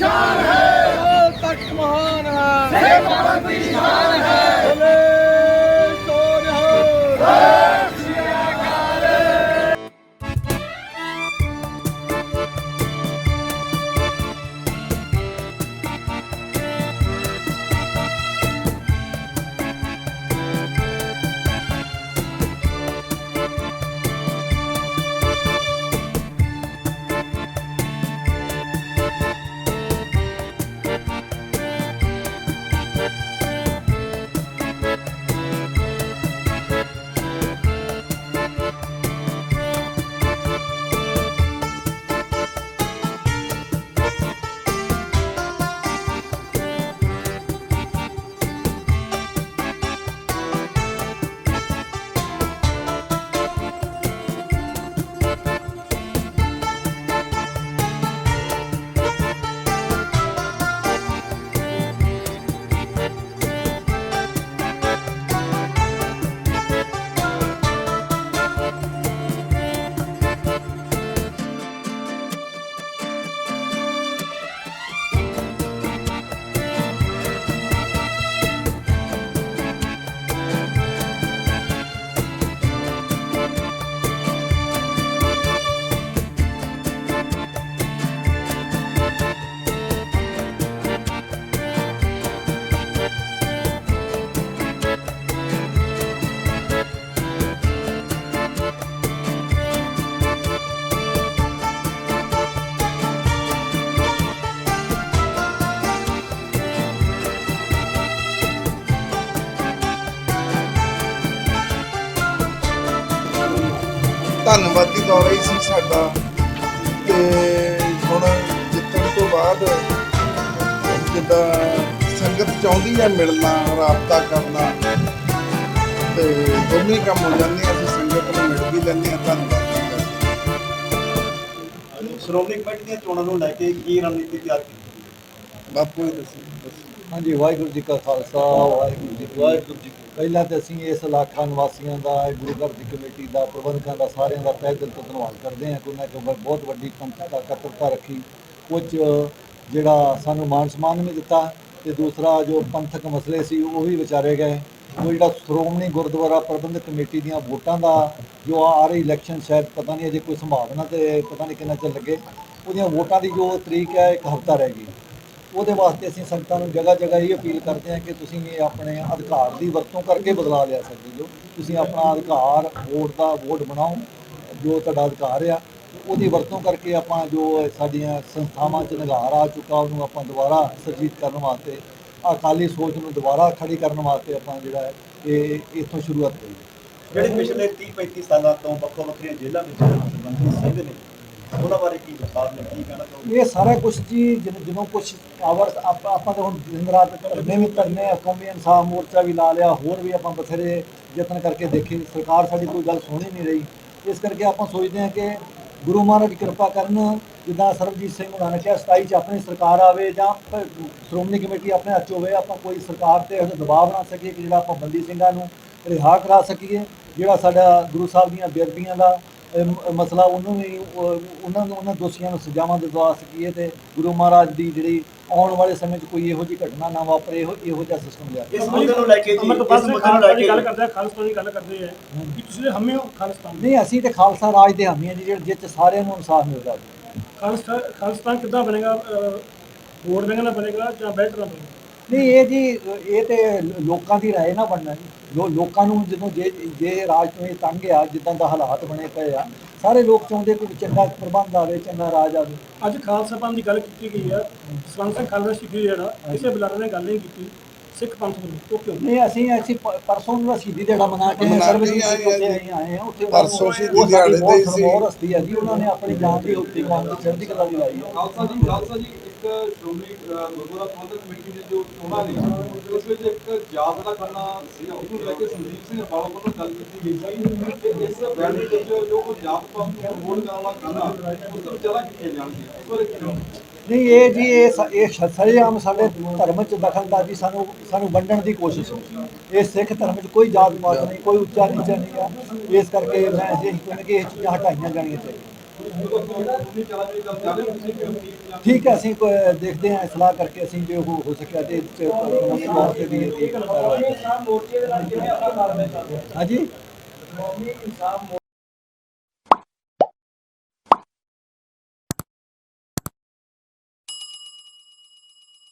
शान है तक महान है ਧੰਨਵਾਦੀ ਦੌਰਾ ਹੀ ਸੀ ਸਾਡਾ। ਤੇ ਹੁਣ ਜਿੱਤਣ ਤੋਂ ਬਾਅਦ ਜਿੱਦਾਂ ਸੰਗਤ ਚਾਹੁੰਦੀ ਹੈ ਮਿਲਣਾ ਰਾਬਤਾ ਕਰਨਾ ਤੇ ਦੋਵੇਂ ਕੰਮ ਹੋ ਜਾਂਦੇ ਆ ਅਸੀਂ ਸੰਗਤ ਨੂੰ ਮਿਲ ਵੀ ਲੈਂਦੇ ਆ ਧੰਨਵਾਦ ਸ਼੍ਰੋਮਣੀ ਕਮੇਟੀ ਦੀਆਂ ਚੋਣਾਂ ਨੂੰ ਲੈ ਕੇ ਕੀ ਰਣਨੀਤੀ ਤਿਆਰ ਕੀਤੀ? ਬਾਪੂ ਹੀ ਦੱਸੋ ਦੱਸੋ। ਹਾਂਜੀ ਵਾਹਿਗੁਰੂ ਜੀ ਕਾ ਖਾਲਸਾ ਵਾਹਿਗੁਰੂ ਜੀ ਕੀ ਵਾਹਿਗੁਰੂ ਜੀ ਪਹਿਲਾਂ ਤੇ ਅਸੀਂ ਇਸ ਇਲਾਕਾ ਨਿਵਾਸੀਆਂ ਦਾ ਗੁਰੂ ਘਰ ਦੀ ਕਮੇਟੀ ਦਾ, ਪ੍ਰਬੰਧਕਾਂ ਦਾ ਸਾਰਿਆਂ ਦਾ ਤਹਿ ਦਿਲ ਤੋਂ ਧੰਨਵਾਦ ਕਰਦੇ ਹਾਂ। ਕਿ ਉਹਨਾਂ ਨੇ ਬਹੁਤ ਵੱਡੀ ਪੰਥਕ ਇਕੱਤਰਤਾ ਰੱਖੀ। ਕੁਝ ਜਿਹੜਾ ਸਾਨੂੰ ਮਾਨ ਸਨਮਾਨ ਵੀ ਦਿੱਤਾ ਤੇ ਦੂਸਰਾ ਜੋ ਪੰਥਕ ਮਸਲੇ ਸੀ, ਉਹ ਵੀ ਵਿਚਾਰੇ ਗਏ। ਉਹ ਜਿਹੜਾ ਸ਼੍ਰੋਮਣੀ ਗੁਰਦੁਆਰਾ ਪ੍ਰਬੰਧਕ ਕਮੇਟੀ ਦੀਆਂ ਵੋਟਾਂ ਦਾ, ਜੋ ਆ ਰਹੀ ਇਲੈਕਸ਼ਨ ਸ਼ਾਇਦ ਪਤਾ ਨਹੀਂ ਅਜੇ ਕੋਈ ਸੰਭਾਵਨਾ ਤੇ ਪਤਾ ਨਹੀਂ ਕਿੰਨਾ ਚਿਰ ਲੱਗੇ, ਉਹਦੀਆਂ ਵੋਟਾਂ ਦੀ ਜੋ ਤਰੀਕ ਹੈ, ਇੱਕ ਹਫ਼ਤਾ ਰਹਿ ਗਈ। ਉਹਦੇ ਵਾਸਤੇ ਅਸੀਂ ਸੰਗਤਾਂ ਨੂੰ ਜਗ੍ਹਾ ਜਗ੍ਹਾ ਇਹ ਅਪੀਲ ਕਰਦੇ ਹਾਂ ਕਿ ਤੁਸੀਂ ਇਹ ਆਪਣੇ ਅਧਿਕਾਰ ਦੀ ਵਰਤੋਂ ਕਰਕੇ ਬਦਲਾ ਲਿਆ ਸਕਦੇ ਹੋ ਤੁਸੀਂ ਆਪਣਾ ਅਧਿਕਾਰ, ਵੋਟ ਦਾ ਵੋਟ ਬਣਾਓ, ਜੋ ਤੁਹਾਡਾ ਅਧਿਕਾਰ ਆ, ਉਹਦੀ ਵਰਤੋਂ ਕਰਕੇ ਆਪਾਂ ਜੋ ਸਾਡੀਆਂ ਸੰਸਥਾਵਾਂ 'ਚ ਨਿਗਾਰ ਆ ਚੁੱਕਾ, ਉਹਨੂੰ ਆਪਾਂ ਦੁਬਾਰਾ ਸਰਜੀਤ ਕਰਨ ਵਾਸਤੇ, ਅਕਾਲੀ ਸੋਚ ਨੂੰ ਦੁਬਾਰਾ ਖੜੀ ਕਰਨ ਵਾਸਤੇ ਆਪਾਂ ਜਿਹੜਾ ਇਹ ਇੱਥੋਂ ਸ਼ੁਰੂਆਤ ਕਰੀਏ। ਜਿਹੜੇ ਪਿਛਲੇ 30 35 ਸਾਲਾਂ ਤੋਂ ਵੱਖੋ ਵੱਖਰੀਆਂ ਜੇਲ੍ਹਾਂ ਵਿੱਚ ਬੰਦੀ ਸਿੰਘ ਨੇ ਉਹਨਾਂ ਬਾਰੇ ਕੀ ਵਿਚਾਰ ਨੇ ਕੀ ਕਹਿਣਾ ਚਾਹੋਗੇ? ਇਹ ਸਾਰਾ ਕੁਝ ਜੀ ਜਦੋਂ ਜਦੋਂ ਕੁਝ ਆਵਰ ਆਪਾਂ ਆਪਾਂ ਤਾਂ ਹੁਣ ਦਿਨ ਰਾਤ ਧਰਨੇ ਵੀ ਕਰਨੇ ਆ, ਕੌਮੀ ਇਨਸਾਫ ਮੋਰਚਾ ਵੀ ਲਾ ਲਿਆ, ਹੋਰ ਵੀ ਆਪਾਂ ਬਥੇਰੇ ਯਤਨ ਕਰਕੇ ਦੇਖੇ, ਸਰਕਾਰ ਸਾਡੀ ਕੋਈ ਗੱਲ ਸੁਣ ਹੀ ਨਹੀਂ ਰਹੀ। ਇਸ ਕਰਕੇ ਆਪਾਂ ਸੋਚਦੇ ਹਾਂ ਕਿ ਗੁਰੂ ਮਹਾਰਾਜ ਕਿਰਪਾ ਕਰਨ ਜਿੱਦਾਂ ਸਰਬਜੀਤ ਸਿੰਘ ਉਹਨਾਂ ਨੇ ਕਿਹਾ 27 ਚ ਆਪਣੀ ਸਰਕਾਰ ਆਵੇ ਜਾਂ ਪ- ਸ਼੍ਰੋਮਣੀ ਕਮੇਟੀ ਆਪਣੇ ਹੱਥ 'ਚ ਹੋਵੇ, ਆਪਾਂ ਕੋਈ ਸਰਕਾਰ ਤੇ ਇਹੋ ਦਬਾਅ ਬਣਾ ਸਕੀਏ ਕਿ ਜਿਹੜਾ ਆਪਾਂ ਬੰਦੀ ਸਿੰਘਾਂ ਨੂੰ ਰਿਹਾ ਕਰਾ ਸਕੀਏ, ਜਿਹੜਾ ਸਾਡਾ ਗੁਰੂ ਸਾਹਿਬ ਦੀਆਂ ਬੇਅਦਬੀਆਂ ਦਾ ਮਸਲਾ ਉਹਨੂੰ ਵੀ ਉਹ- ਉਹਨਾਂ ਨੂੰ ਉਹਨਾਂ ਦੋਸ਼ੀਆਂ ਨੂੰ ਸਜ਼ਾਵਾਂ ਦਿਵਾ ਸਕੀਏ ਤੇ ਗੁਰੂ ਮਹਾਰਾਜ ਦੀ ਜਿਹੜੀ ਆਉਣ ਵਾਲੇ ਸਮੇਂ 'ਚ ਕੋਈ ਇਹੋ ਜਿਹੀ ਘਟਨਾ ਨਾ ਵਾਪਰੇ ਇਹੋ ਇਹੋ ਜਿਹਾ ਸਿਸਟਮ ਲਿਆ ਇਸ ਮੁੱਦੇ ਨੂੰ ਲੈ ਕੇ ਜੀ ਇਸ ਮੁੱਦੇ ਨੂੰ ਲੈ ਖਾਲਸਾ ਦੀ ਗੱਲ ਕੇ ਕਰਦੇ ਆ ਖਾਲਸਾ ਦੀ ਗੱਲ ਕਰਦੇ ਆ ਕਿ ਤੁਸੀਂ ਹਮੇ ਹੋ ਦੇ ਨਹੀਂ ਅਸੀਂ ਤੇ ਖਾਲਸਾ ਰਾਜ ਦੇ ਹਾਮੀ ਹਾਂ ਜੀ ਜਿਹੜੇ ਜਿੱਥੇ ਸਾਰਿਆਂ ਨੂੰ ਇਨਸਾਫ ਮਿਲਦਾ ਖਾਲਸਾ ਖਾਲਿਸਤਾਨ ਕਿੱਦਾਂ ਬਣੇਗਾ? ਵੋਟ ਦੇਣ ਨਾਲ ਬਣੇਗਾ ਜਾਂ ਨਾਲ ਬਣੇਗਾ? ਨਹੀਂ ਇਹ ਜੀ ਇਹ ਤੇ ਲੋਕਾਂ ਦੀ ਰਾਏ ਨਾ ਬਣਨਾ ਜੀ। ਜੋ ਲੋਕਾਂ ਨੂੰ ਜਦੋਂ ਜੇ ਜੇ ਰਾਜ ਤੋਂ ਇਹ ਤੰਗ ਆ ਜਿੱਦਾਂ ਦਾ ਹਾਲਾਤ ਬਣੇ ਪਏ ਆ ਸਾਰੇ ਲੋਕ ਚਾਹੁੰਦੇ ਕਿ ਚੰਗਾ ਪ੍ਰਬੰਧ ਆਵੇ ਚੰਗਾ ਰਾਜ ਆਵੇ। ਅੱਜ ਖਾਲਸਾ ਪੰਥ ਦੀ ਗੱਲ ਕੀਤੀ ਗਈ ਸਵੰਤ ਸਿੰਘ ਖਾਲਸਾ ਸ਼ਹੀਦੀ ਜਿਹੜਾ ਕਿਸੇ ਬੁਲਾਰੇ ਨੇ ਗੱਲ ਨਹੀਂ ਕੀਤੀ। ਸਿੱਖ ਪੰਥ ਵੱਲੋਂ ਕਿਉਂ ਨਹੀਂ ਅਸੀਂ ਅਸੀਂ ਪ- ਪਰਸੋਂ ਨੂੰ ਸ਼ਹੀਦੀ ਦਿਹਾੜਾ ਮਨਾ ਕੇ ਮਨਾ ਕੇ ਆਏ ਆਏ ਆ ਉੱਥੇ ਪਰਸੋਂ ਸ਼ਹੀਦੀ ਉਹ ਸਾਡੀ ਦਿਹਾੜੇ ਤੇ ਹੀ ਬਹੁਤ ਸੀ। ਸਰਮੌਰ ਹਸਤੀ ਹੈ ਜੀ ਉਹਨਾਂ ਨੇ ਆਪਣੀ ਜਾਨ ਦੀ ਉੱਤੇ ਕੌਮ ਦੀ ਚੜ੍ਹਦੀ ਕਲਾ ਦੀ ਲਾਈ ਹੈ ਖਾਲਸਾ ਜੀ ਖਾਲਸਾ ਜੀ ਇੱਕ ਸ਼੍ਰੋਮਣੀ ਅਹ, ਗੁਰਦੁਆਰਾ ਪ੍ਰਬੰਧਕ ਕਮੇਟੀ ਦੇ ਜੋ ਚੋਣਾਂ ਨੇ ਉਸ ਵਿੱਚ ਇੱਕ ਜਾਤ ਦਾ ਕਰਨਾ ਸੀਗਾ ਉਸ ਨੂੰ ਲੈ ਕੇ ਸੰਦੀਪ ਸਿੰਘ ਬਾਲਾ ਵੱਲੋਂ ਗੱਲ ਕੀਤੀ ਗਈ ਸੀ ਕਿ ਇਸ ਬੈਂਡ ਵਿੱਚ ਜੋ ਕੋਈ ਜਾਤ ਪਾਤ ਨੂੰ ਵੋਟ ਕਰਨ ਵਾਲਾ ਕਰਨਾ ਉਸ ਤੋਂ ਵਿਚਾਰਾ ਕੀਤੀਆਂ ਜਾਣਗੀਆਂ ਇਸ ਬਾਰੇ ਕੀ ਕਹੋਗੇ? ਨਹੀਂ, ਇਹ ਜੀ, ਇਹ ਸ- ਇਹ ਸ਼- ਸਰੇਆਮ ਸਾਡੇ ਧਰਮ ਚ ਦਖਲਅੰਦਾਜ਼ੀ ਸਾਨੂੰ ਸਾਨੂੰ ਵੰਡਣ ਦੀ ਕੋਸ਼ਿਸ਼ ਹੈ। ਇਹ ਸਿੱਖ ਧਰਮ ਚ ਕੋਈ ਜਾਤ ਪਾਤ ਨਹੀਂ, ਕੋਈ ਉੱਚਾ ਨੀਚਾ ਨਹੀਂ ਆ। ਇਸ ਕਰਕੇ ਮੈਂ ਇਹ ਕਹਿੰਦਾ ਕਿ ਇਹ ਚੀਜ਼ਾਂ ਹਟਾਈਆਂ ਜਾਣੀਆਂ ਚਾਹੀਦੀਆਂ। ਠੀਕ ਹੈ, ਅਸੀਂ ਕੋਈ ਦੇਖਦੇ ਹਾਂ ਸਲਾਹ ਕਰਕੇ ਅਸੀਂ ਜੇ ਉਹ ਹੋ ਸਕਿਆ ਤੇ ਇਸ 'ਚ ਕਾਨੂੰਨੀ ਤੇ ਵੀ ਇਹਦੀ ਕਾਰਵਾਈ। ਕਰਾਂਗੇ। ਹਾਂਜੀ